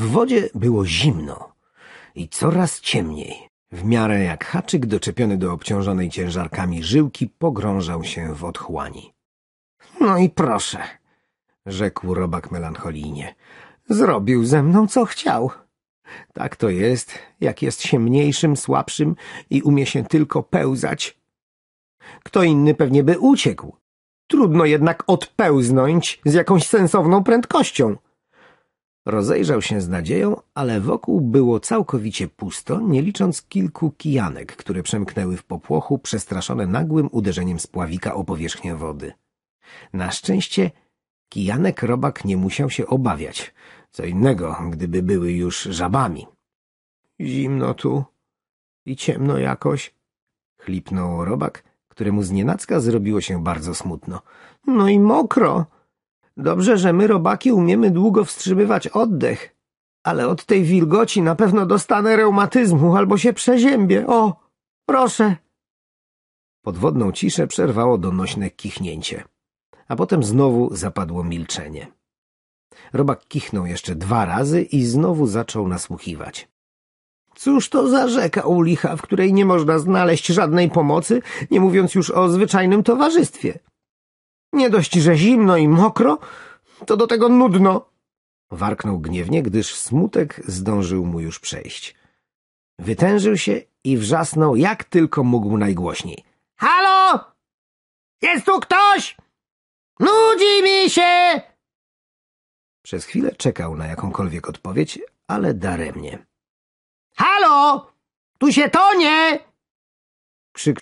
W wodzie było zimno i coraz ciemniej. W miarę jak haczyk doczepiony do obciążonej ciężarkami żyłki pogrążał się w otchłani. No i proszę, rzekł robak melancholijnie. Zrobił ze mną, co chciał. Tak to jest, jak jest się mniejszym, słabszym i umie się tylko pełzać. Kto inny pewnie by uciekł. Trudno jednak odpełznąć z jakąś sensowną prędkością. Rozejrzał się z nadzieją, ale wokół było całkowicie pusto, nie licząc kilku kijanek, które przemknęły w popłochu, przestraszone nagłym uderzeniem spławika o powierzchnię wody. Na szczęście kijanek robak nie musiał się obawiać. Co innego, gdyby były już żabami. Zimno tu i ciemno jakoś, chlipnął robak, któremu znienacka zrobiło się bardzo smutno. No i mokro. Dobrze, że my, robaki, umiemy długo wstrzymywać oddech, ale od tej wilgoci na pewno dostanę reumatyzmu albo się przeziębię. O, proszę. Podwodną ciszę przerwało donośne kichnięcie, a potem znowu zapadło milczenie. Robak kichnął jeszcze dwa razy i znowu zaczął nasłuchiwać. Cóż to za rzeka u licha, w której nie można znaleźć żadnej pomocy, nie mówiąc już o zwyczajnym towarzystwie? Nie dość, że zimno i mokro, to do tego nudno. Warknął gniewnie, gdyż smutek zdążył mu już przejść. Wytężył się i wrzasnął jak tylko mógł najgłośniej. Halo! Jest tu ktoś? Nudzi mi się! Przez chwilę czekał na jakąkolwiek odpowiedź, ale daremnie. Halo! Tu się tonie! Krzyknął